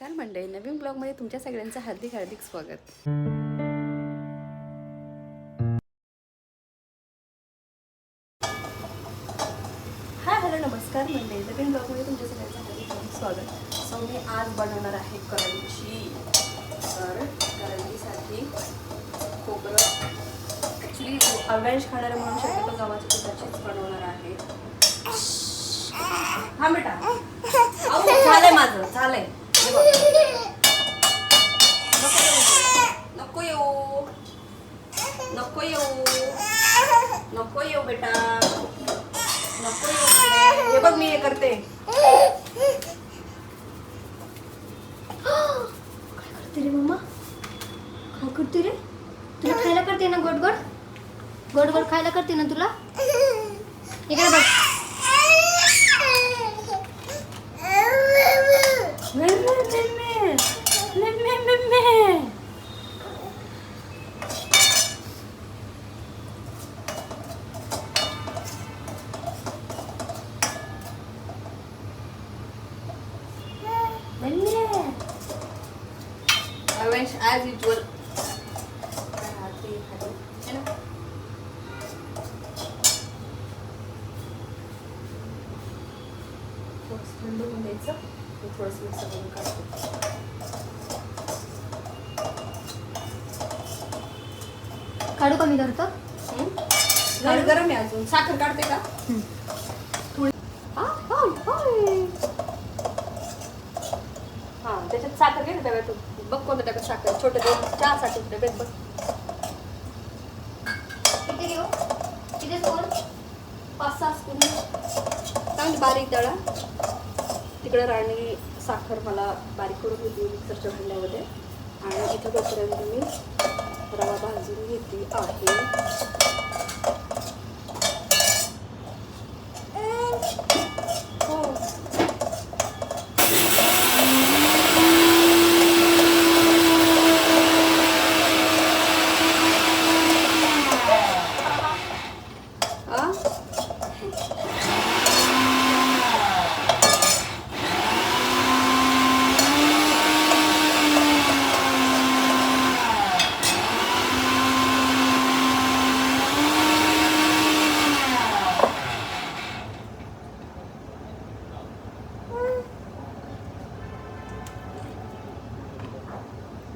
काय मंडळी नवीन ब्लॉगमध्ये तुमच्या सगळ्यांचं हार्दिक हार्दिक स्वागत हाय हॅलो नमस्कार मंडळी नवीन ब्लॉगमध्ये तुमच्या सगळ्यांचं हार्दिक हार्दिक स्वागत सो मी आज बनवणार आहे करंजी तर करंजीसाठी खोबरं ॲक्च्युली अव्यांश खाणारे म्हणून शक्यतो गव्हाच्या पिठाचीच बनवणार आहे हा बेटा अहो, झालंय माझं झालंय हे बघ. नको येऊ नको येऊ नको येऊ बेटा नको येऊ इकडे. हे बघ मी हे करते. काय करते रे मम्मा काय करते रे? तुला खायला करते ना गोड गोड? गोड गोड खायला करते ना तुला? इकडे बघ मे, मे, मे, मे. मे, मे, मे, मे. अवेश ॲज युजल थंड होऊन द्यायचं मी थोडंसं मिक्सर करून काढते काढू का मी धरतो? हं? झाड गरम आहे अजून. साखर काढते का? थोडी हा, त्याच्यात साखर घे ना डब्यातून बघ कोणत्या टाकत साखर छोटे दोन चहासाठी डब्यात बघ किती घेऊ किती स्पून पाच सहा स्पून. चांगली बारीक दळा तिकडे राणी साखर मला बारीक करून घेतली मिक्सरच्या भांड्यामध्ये. आणि इथं तोपर्यंत मी रवा भाजून घेतली आहे हो आ?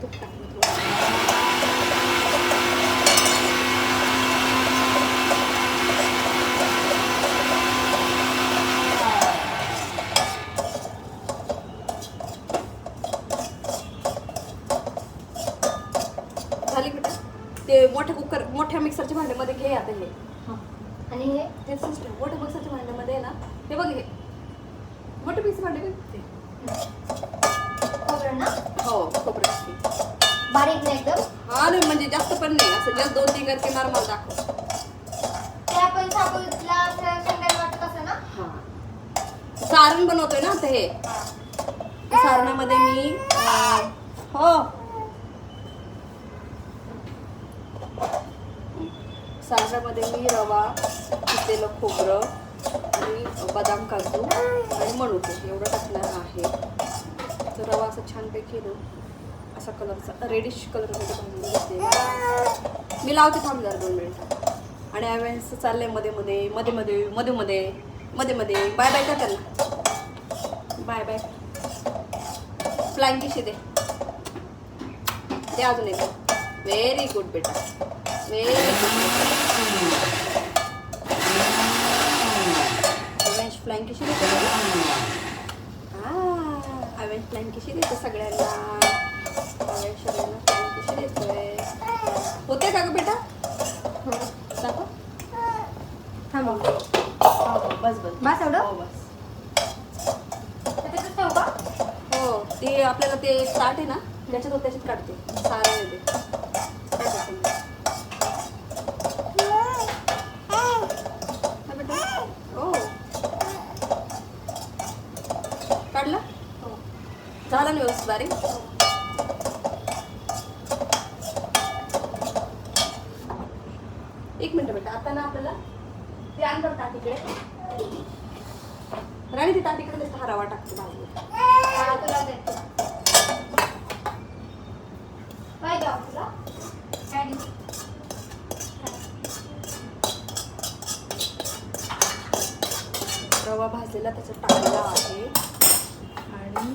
तूप टाकलं थोडं. झाली बेटा ते मोठ्या कुकर मोठ्या मिक्सरच्या भांड्यामध्ये घे आता हे आणि हे ते सिस्टम मोठ्या मिक्सरच्या भांड्यामध्ये आहे ना हे. मोठे खोबरं ना? हो खोबरं बारीक नाही एकदम? हा नाही म्हणजे जास्त पण नाही. असं जास्त दोन तीन करके नॉर्मल दाखव. ते आपण साबूतला असं शेंगायला वाटत असं ना? हा. सारण बनवतोय ना आता हे. सारणामध्ये मी अं, हो. सारणामध्ये मी रवा किसलेलं खोबरं. आणि बदाम काजू आणि मनुके एवढं टाकणार आहे. तर रवा असं छानपैकी ना असा कलरचा रेडिश कलरमध्ये भाजून मी लावते थांब जरा दोन मिनटं. आणि ॲव्हेन्स चाललंयमध्ये मध्ये मध्ये मध्ये मध्ये मध्ये मध्ये मध्ये. बाय बाय का त्यांना. बाय बाय फ्लाइंग दे ते अजून एक व्हेरी गुड बेटा. व्हेरी गुड फ्लँकीशी देते आय फ्लँकीशी देते सगळ्यांना. आव्याश सगळ्यांना फ्लँकीशी देतोय होते का ग बेटा? दाखव. थांब. हो, बस बस. बस एवढं? हो, बस. हो ते आपल्याला ते स्टार्ट आहे ना त्याच्यात त्याच्यात काढते. सारा देते मिक्सरद्वारे एक मिनिट बेटा आता ना आपल्याला ते आणतात ताटीकडे राणी ते ताटीकडे हरावा टाकते भाजी रवा भाजलेला त्याच्यात टाकला आहे. आणि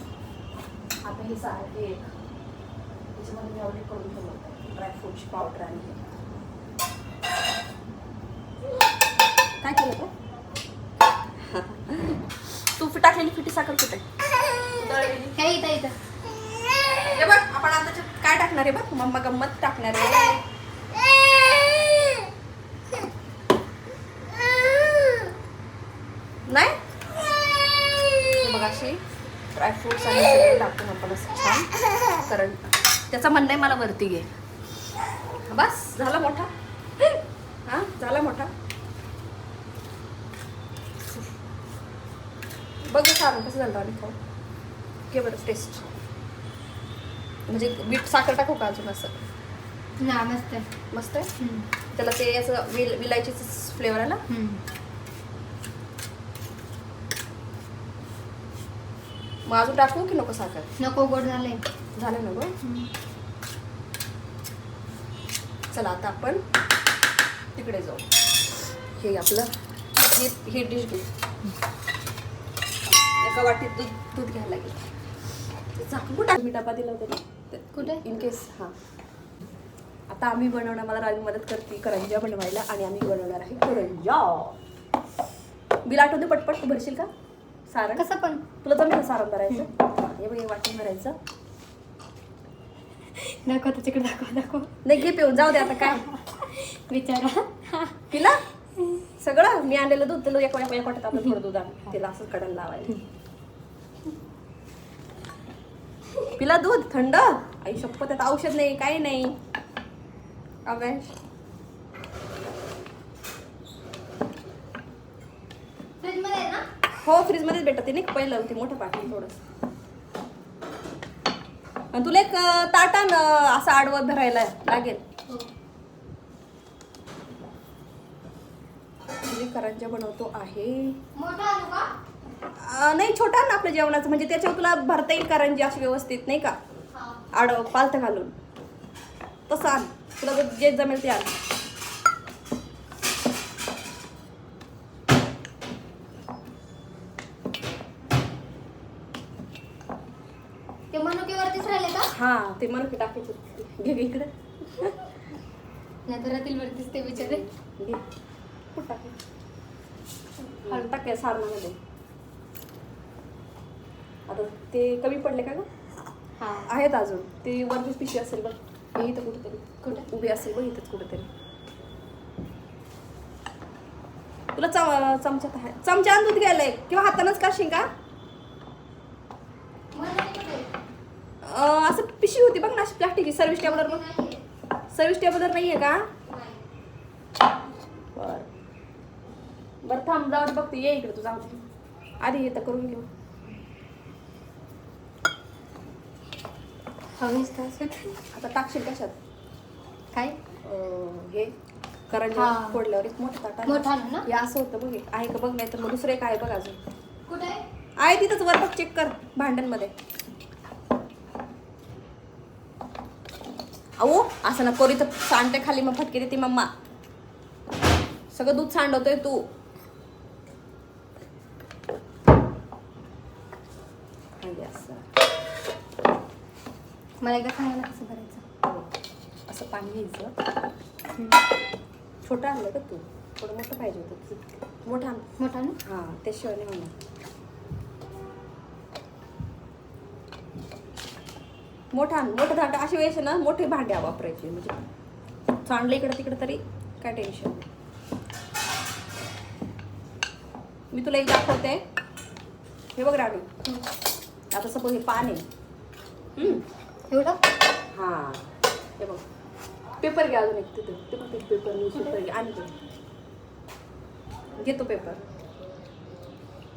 हे सार हे त्याच्यामध्ये मी ऑर्डर करून ठेवलं ड्रायफ्रूटची पावडर आणि. काय केलं का तू टाकलेली फिटी साखर कुठे? दळलेली हे इथं इथं. हे बघ आपण आता काय टाकणार आहे बघ? मम्मा गंमत टाकणार आहे नाही हे बघ अशी ड्रायफ्रुट्स आणि सगळे टाकून आपण असं छान. कारण त्याचं म्हणणं आहे मला वरती घे. बस झाला मोठा. हा झाला मोठा. बघ सारण कसं झालं आणि खाऊ. घे बरं टेस्ट म्हणजे मीठ साखर टाकू का अजून असं? ना मस्त आहे. मस्त आहे. त्याला ते असं विल विलायचीच फ्लेवर आला मग अजून टाकू की नको साखर? नको गोड झालंय. झालं ना गं. चला आता आपण तिकडे जाऊ. हे आपलं ही ही डिश घे. एका वाटीत दूध दूध घ्यायला लागेल. झाकून कुठं मी डबा दिला होता कुठे? इन केस हां. आता आम्ही बनवणार मला राणी मदत करते करंजा बनवायला आणि आम्ही बनवणार आहे करंजा. बिल आठवते पटपट भरशील का? सारण. कसं पण? तुला जमेल सारण भरायचं? हे बघ हे वाटून भरायचं. दाखव त्याच्याकडे दाखव दाखव. नाही घे पिऊन जाऊ दे आता काय? विचारा. पिला? सगळं? मी आणलेलं दूध तुला एक एक वाटत आपलं थोडं दूध आण. तिला असंच कडायला लावायला पिला दूध थंड? आई शपथ त्यात औषध नाही काही नाही. अवेश फ्रीजमध्ये आहे ना हो फ्रीजमध्येच भेटत ते नाही पहिलं ते मोठं पाठी थोडंसं. आणि तुला एक ताटान असं आडवं भरायला लागेल. करंजा बनवतो आहे. नाही छोटा ना आपल्या जेवणाचं. म्हणजे त्याच्यावर तुला भरता येईल करंजी अशी व्यवस्थित नाही का? आड पालथ घालून. तसं आण. तुला जे जमेल ते आण ते मनुकेवरतीच राहिले का? हा ते मला टाकायचं घे इकडे. नाही तर वरतीच ते बिचारे. घे. कुठं टाकायचं हळद टाकाय सारणामध्ये. आता ते कमी पडले का ग? हा. आहेत अजून. ते वरतीच पिशवी असेल बघ. हे इथं कुठेतरी. कुठे? उभी असेल बघ इथंच कुठेतरी. तुला चम चमच्यात आहे. चमचा दूध घ्यायला. किंवा हातानंच काशील का? असं पिशवी होती बघ ना अशी प्लास्टिकची सर्व्हिस टेबलवर बघ सर्व्हिस टेबलवर नाही आहे का? बर. बरं थांब जाऊ दे बघते. ये इकडे तू जाऊ आधी तर करून घेऊ. हवीच तास आता टाकशील कशात? काय? हे करंजा. फोडल्यावर एक मोठं ताट. मोठा आणू ना? हे असं होतं बघ हे. आहे का बघ नाही तर मग दुसरं एक आहे बघ अजून. कुठे आहे? तिथंच वर बघ चेक कर भांड्यांमध्ये अहो असं ना करू तर सांडते खाली मग फटके देते मम्मा. सगळं दूध सांडवतोय तू. असं. मला एकदा ना कसं करायचं असं पाणी घ्यायचं. छोटं आणलं का तू? थोडं मोठं पाहिजे होतं. मोठं मोठा ना हां त्याशिवाय नाही होणार. मोठा मोठं धाट अशी वेळेस ना मोठे भांड्या वापरायचे. म्हणजे चांडलं इकडं तिकडं तरी काय टेन्शन मी तुला एक दाखवते. हे बघ राडू. आता सपोज हे पान आहे. एवढं? हां. हे बघ. पेपर घे अजून एक तिथे. ते बघ पेपर न्यूज पेपर घे. आणि घे घेतो पेपर.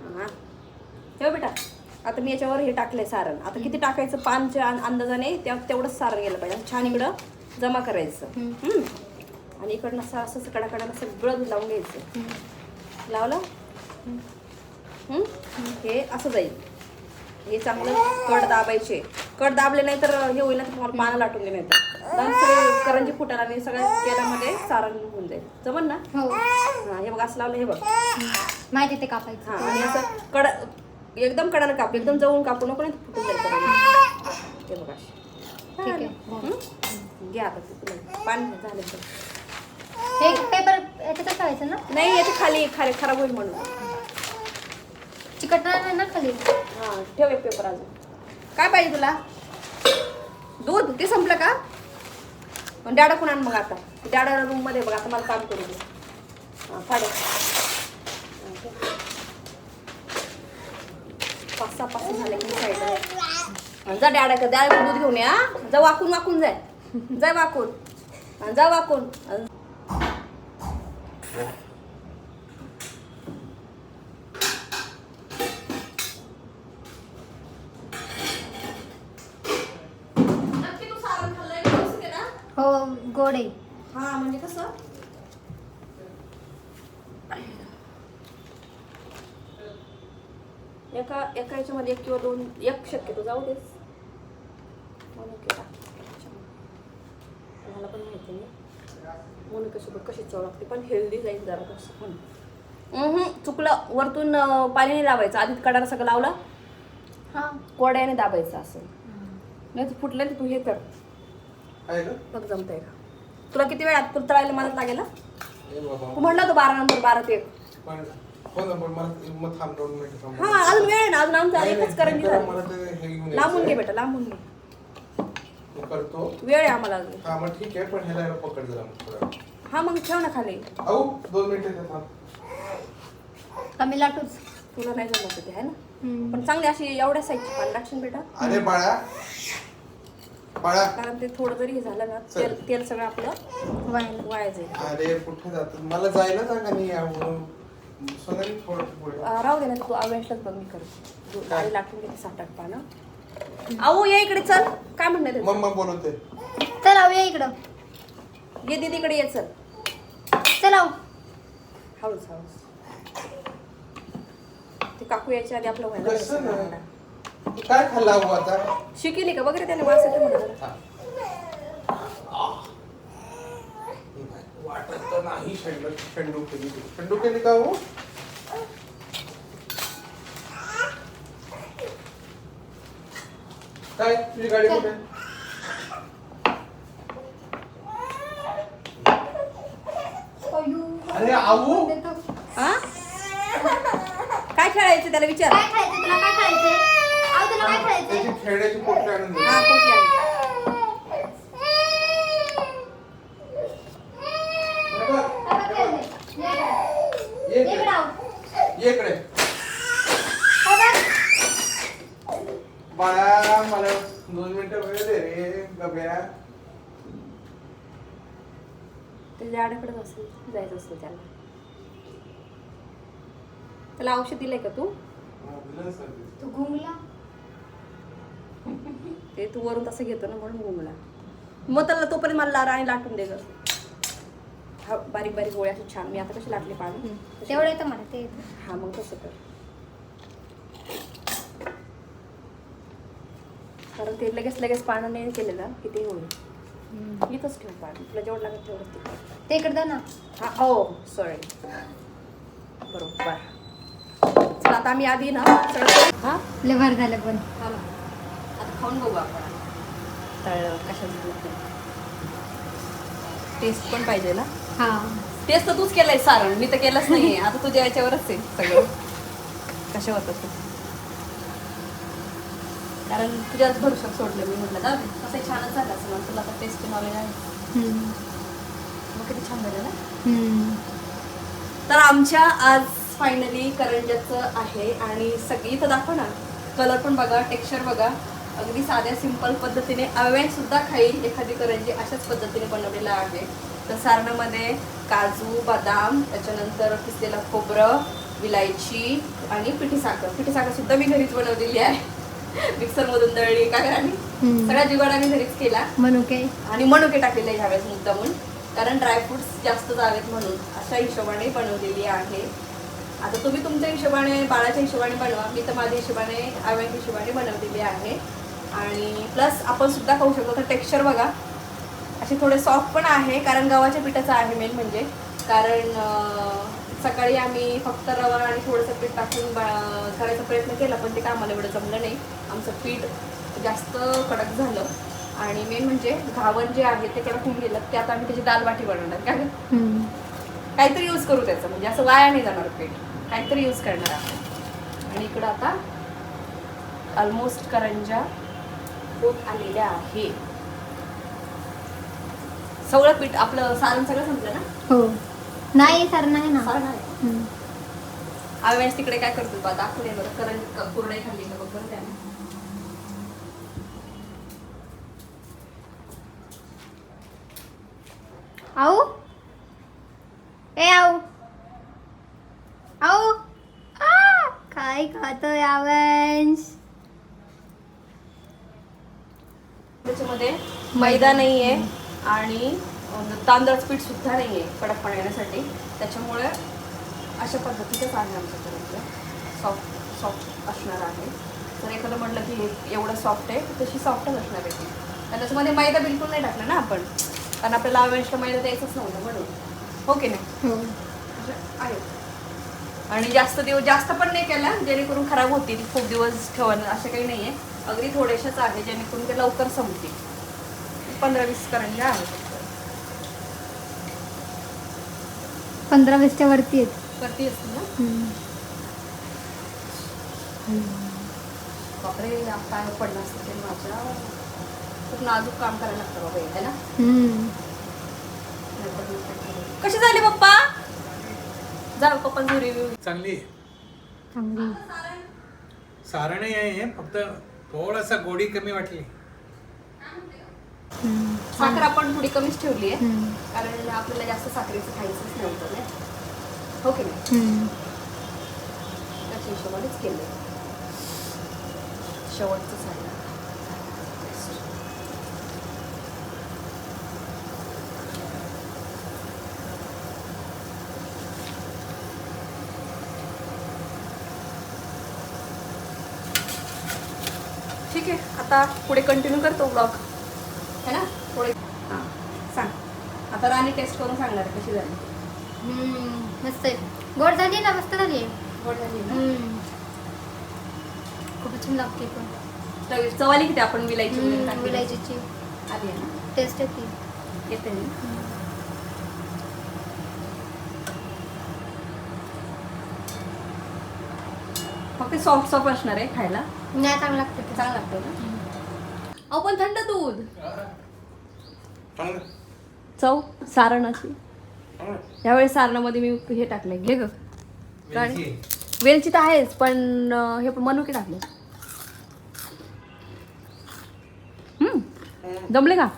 हां. हे बघ बेटा. आता मी याच्यावर हे टाकलंय सारण. आता किती टाकायचं? पानच्या अंदाजाने त्या तेवढंच सारण गेलं पाहिजे. छान इकडं जमा करायचं. आणि इकडनं असं असं कडाकडानं सगळं लावून घ्यायचं. लावलं? हे असं जाईल. हे चांगलं कड दाबायचे. कड दाबले नाही तर हे होईल ना तुम्हाला पानं लाटून सगळे करंजी फुटायला आणि सगळ्या तेलामध्ये सारण होऊन जाईल. जमन ना? हो. हा बघ असं लावलं हे बघ. माहिती ते कापायचं. आणि असं कड एकदम कडाला काप एकदम जवळून कापू नको नाही फुटून जाईल. हे बघ. ठीक आहे. हो. हं? घे आता तू पाणी झालं हे पेपर याच्यातच ठेवायचं ना? नाही याची खाली खाली खराब होईल म्हणून. चिकटणार नाही ना खाली? हा ठेव एक पेपर अजून. काय पाहिजे तुला? दूध? ते संपलं का? डॅडा कोण आण मग आता. डॅडा रूममध्ये बघ आता मला काम करू दे. हा फाडे हा, ठेव. पाच सहा पाच झाले की साईड जा डॅडा डॅडा दूध घेऊन या जा वाकून वाकून जाय जाय वाकून. हा, जा वाकून. हो गोड हा म्हणजे कसं? एका एका याच्यामध्ये एक किंवा दोन एक शक्यतो. जाऊ देस मोनिके. मला पण माहिती नाही. मोनिकेसोबत कशी चव लागते पण हेल्दी जाईल जरा कसं पण चुकलं. वरतून पाणी नाही लावायचं. आधी कडाला सगळं लावलं. हा. कोड्याने दाबायचं असं. नाही तर फुटलं तर तू हे कर. आहे का? बघ जमतंय का? तुला किती वेळ तुला तळायला मदत लागेल तू म्हणला तो बारा नंतर बारा ते हो ना पण मला मग थांब दोन मिनिटं थांब. हा अजून वेळ आहे ना अजून आमचा नाही, एकच नाही, करंजी करा, झाली. मला ते हे घेऊन लांबून घे. बेटा लांबून घे. मी करतो. वेळ आहे आम्हाला अजून. हा मग ठीक आहे पण ह्याला याला पकड जरा मग थोडा. हा मग ठेव ना खाली. आऊ दोन मिनिटं थांब कमी लाटूच तुला नाही जमत ते आहे ना. पण चांगली अशी एवढ्या साईजची पान टाकशील बेटा. अरे बाळा. बाळा. कारण ते थोडं जरी हे झालं ना. तेल तेल सगळं आपलं व्हायला वाया जाईल. अरे कुठे जात? मला जायला जागा नाही सोनाली थोडं पुढे अं, राहू दे ना तू अवेशलाच बघ मी करतो. काय? लाटून घेते सात आठ पानं. आऊ ये इकडे चल. काय म्हणणार ते? मम्मा बोलवते. चल आऊ या इकडं. ये दीदीकडे ये चल. चल आऊ हळूच हळूच. ते काकू यायच्या आधी आपलं व्हायला कसं पाहिजे नाही? सगळं. तू काय खाल्ला हो आता? शिकेली का? वगैरे त्याने वास येतो म्हणून. हा. वाटत तर नाही शेंडू शेंडू केली शेंडू केली का हो? काय? तुझी गाडी कुठे? अरे आऊ. हा काय खेळायचं त्याला विचार. काय खायचं तुला काय खायचंय आऊ तुला काय खायचंय त्याची खेळण्याची आणून दे हा बघ, काय हे बघ. खायचंय? ये इकडं इकडे आऊ. ये इकडे हो बघ. बाळा मला दोन मिनिटं वेळ दे रे गब्या ते झाडाकडेच असेल जायचं असतं त्याला. त्याला औषध दिलंय का तू? तू घुमला? ते तू वरून तसं घेतो ना म्हणून गुंगला मग त्याला तोपर्यंत मला ला- राणी लाटून दे ग. हा बारीक बारीक गोळ्या अशी छान. मी आता कशी लाटली पाणी तेवढं येतं मला ते. हा मग तसं कर. कारण ते लगेच लगेच पानं नाही केलं ना की ते होईल. इथंच ठेव पाणी तुला जेवढं लागत तेवढं ते इकडे दे ना. हा हो सॉरी बरोबर. चला आता आम्ही आधी ना सगळं हा? लय झालं पण. हा ना. आता खाऊन बघू आपण. तळ कशाचं टेस्ट पण पाहिजे ना? हा. टेस्ट तर तूच केलंय सारण मी तर केलंच नाही आता तुझ्या याच्यावरच आहे सगळं. कशा होतं ते? कारण तुझ्याच भरोशात सोडलं मी म्हटलं ना कसं छानच झालं असं. म्हणून तुला आता टेस्ट नॉलेज आहे. मग किती छान झालं ना. तर आमच्या आज फायनली करंजाचं आहे आणि सगळी तर दाखव ना. कलर पण बघा टेक्स्चर बघा. अगदी साध्या सिंपल पद्धतीने अवेन सुद्धा खाईल एखादी करंजी अशाच पद्धतीने बनवलेला आहे. तर सारणामध्ये काजू बदाम त्याच्यानंतर किसलेलं खोबरं विलायची आणि पिठी साखर पिठी साखर सुद्धा मी घरीच बनवलेली आहे. मिक्सरमधून दळली काय हम्म. सगळ्या जुगाड आम्ही घरीच केला. काय आणि मनुके टाकलेले ह्यावेळेस मुद्दामून. कारण ड्रायफ्रुट्स जास्त जावेत म्हणून. अशा हिशोबाने बनवलेली आहे. आता तुम्ही तुमच्या हिशोबाने बाळाच्या हिशोबाने बनवा. मी तर माझ्या हिशोबाने आव्या हिशोबाने बनवलेली आहे. आणि प्लस आपण सुद्धा खाऊ शकतो. तर टेक्स्चर बघा. असे थोडे सॉफ्ट पण आहे कारण गव्हाच्या पिठाचं आहे मेन म्हणजे. कारण सकाळी आम्ही फक्त रवा आणि थोडंसं पीठ टाकून करायचा प्रयत्न केला पण ते काय आम्हाला एवढं जमलं नाही. आमचं पीठ जास्त कडक झालं. आणि मेन म्हणजे घावण जे आहे ते कडक होऊन गेलं. त्यात आम्ही त्याची दाल बाटी बनवणार. काय. काहीतरी यूज करू त्याचं. म्हणजे असं वाया नाही जाणार पीठ. काहीतरी यूज करणार आहे आणि इकडं आता ऑलमोस्ट करंजा होत आलेल्या आहे. सगळं पीठ आपलं सारण सगळं संपलं ना? हो. नाही सर नाही ना. हम्म. तिकडे काय करतो बा दाखवले बरं. करंज कुरडई खाल्ली का बघ बरं त्याने. आऊ. ए आऊ. आऊ. आ, काय खातोय आवंश? त्याच्यामध्ये मैदा नाही आहे आणि तांदळाचं पीठ सुद्धा नाही आहे कडकपणा येण्यासाठी त्याच्यामुळे अशा पद्धतीचंच आहे आमच्याकडे सॉफ्ट सॉफ्ट असणार आहे. जर एखादं म्हटलं की हे एवढं सॉफ्ट आहे तर तशी सॉफ्टच असणार आहे ती. आणि त्याच्यामध्ये मैदा बिलकुल नाही टाकला ना आपण. कारण आपल्याला आवेशला मैदा द्यायचंच नव्हतं म्हणून. हो की नाही? हो. अशा आहेत आणि जास्त दिवस जास्त पण नाही केल्या जेणेकरून खराब होतील. खूप दिवस ठेवणं असं काही नाही आहे अगदी थोडेशाच आहे जेणेकरून ते लवकर संपतील. पंधरा वीस करंज्या आहेत फक्त. पंधरा वीसच्या वरती आहेत करती असते ना हम्म. बापरे या पाय पडलं असतं ते माझ्या खूप नाजूक काम करायला लागतं बाबा हे, है ना काय. कशी झाली पप्पा जा पप्पांची रिव्ह्यू चांगली आहे. चांगली सारणही आहे फक्त थोडासा गोडी कमी वाटली. साखर आपण थोडी कमीच ठेवली आहे. कारण आपल्याला जास्त साखरेचं खायचंच नव्हतं ना. हो की नाही? हम्म. त्याच्या हिशोबानेच केलं शेवटचं झालं ठीक आहे आता पुढे कंटिन्यू करतो ब्लॉग हां सांग. आता राणी टेस्ट करून सांगणार आहे कशी झाली? हम्म. मस्त आहे. गोड झाली ना? मस्त झाली गोड झाली ना? छान लागते पण. तर चव आली किती आपण विलायची वगैरे हम्म, टाकली? विलायचीची. आली आहे ना? टेस्ट येते. येते ना? फक्त सॉफ्ट सॉफ्ट असणार आहे खायला. नाही चांगलं लागतं ते. चांगलं लागतं ना? अहो पण थंड दूध. चव सारणाची. यावेळेस सारणामध्ये मी हे टाकलंय. घे ग. वेलची. वेलची तर आहेच पण हे पण मनुके टाकले. जमले का?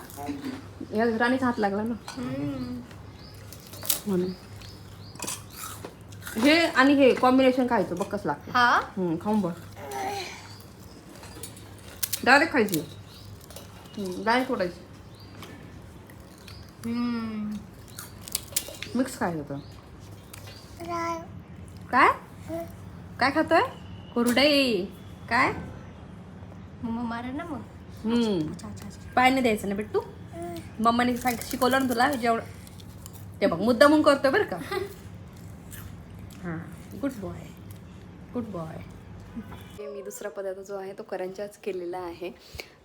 या राणीचा हात लागला ना. म्हणून. हे आणि हे कॉम्बिनेशन खायचं बघ कसं लागतं. हा? हम्म, खाऊन बघ. डायरेक्ट खायची. डायरेक्ट फोडायची हम्म. मिक्स खायचं होतं काय? काय खातोय? कुरडई. काय? मम्मा मारा ना मग. अच्छा पायाने द्यायचं ना बिट्टू? मम्माने सांग शिकवलं ना तुला जेवढं. ते बघ मुद्दा म्हणून करतोय बरं का. हां. गुड बॉय गुड बॉय मी दुसरा पदार्थ जो आहे तो करंजाच केलेला आहे.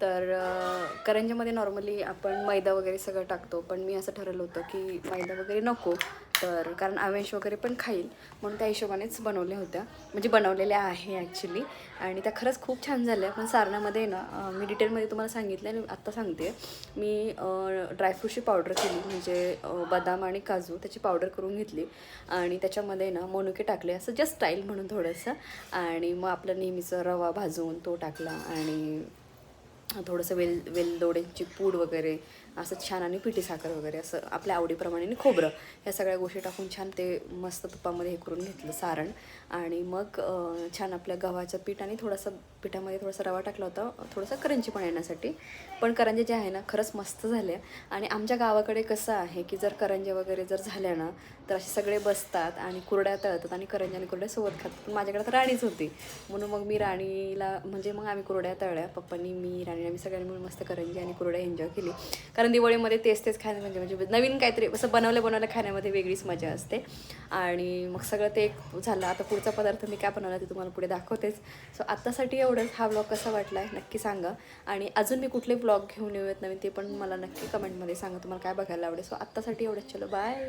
तर करंजामध्ये नॉर्मली आपण मैदा वगैरे सगळं टाकतो. पण मी असं ठरवलं होतं की मैदा वगैरे नको. तर कारण आवेश वगैरे पण खाईल म्हणून त्या हिशोबानेच बनवल्या होत्या. म्हणजे बनवलेल्या आहे ॲक्च्युली आणि त्या खरंच खूप छान झाल्या. पण सारणामध्ये ना मी डिटेलमध्ये तुम्हाला सांगितलं आणि आत्ता सांगते. मी ड्रायफ्रूटची पावडर केली. म्हणजे बदाम आणि काजू त्याची पावडर करून घेतली. आणि त्याच्यामध्ये ना मनुके टाकले. असं जस्ट स्टाईल म्हणून थोडंसं. आणि मग आपलं नेहमीचं रवा भाजून तो टाकला. आणि थोडंसं वेल वेलदोड्यांची पूड वगैरे असं छान आणि पिठी साखर वगैरे असं आपल्या आवडीप्रमाणे आणि खोबरं ह्या सगळ्या गोष्टी टाकून छान ते मस्त तुपामध्ये हे करून घेतलं सारण. आणि मग छान आपल्या गव्हाचं पीठ आणि थोडासा पिठामध्ये थोडासा रवा टाकला होता थोडंसं करंजी पण येण्यासाठी. पण करंजे जे आहे ना खरंच मस्त झाल्या आणि आमच्या गावाकडे कसं आहे की जर करंजे वगैरे जर झाल्या ना तर असे सगळे बसतात आणि कुरड्या तळतात आणि करंज्या आणि कुरड्या सोबत खातात. पण माझ्याकडे तर राणीच होती. म्हणून मग मी राणीला म्हणजे मग आम्ही कुरड्या तळल्या. पप्पांनी मी राणी आम्ही सगळ्यांनी मिळून मस्त करंजी आणि कुरड्या एन्जॉय केली. कारण दिवाळीमध्ये तेच तेच खाणं म्हणजे म्हणजे नवीन काहीतरी असं बनवलं बनवलं खाण्यामध्ये वेगळीच मजा असते. आणि मग सगळं ते एक झालं. आता पुढचा पदार्थ मी काय बनवला ते तुम्हाला पुढे दाखवतेच. सो आत्तासाठी एवढंच हा ब्लॉग कसा वाटला आहे नक्की सांगा. आणि अजून मी कुठले ब्लॉग घेऊन येऊयात नवीन ते पण मला नक्की कमेंटमध्ये सांगा. तुम्हाला काय बघायला आवडेल. सो आत्तासाठी एवढंच. चलो बाय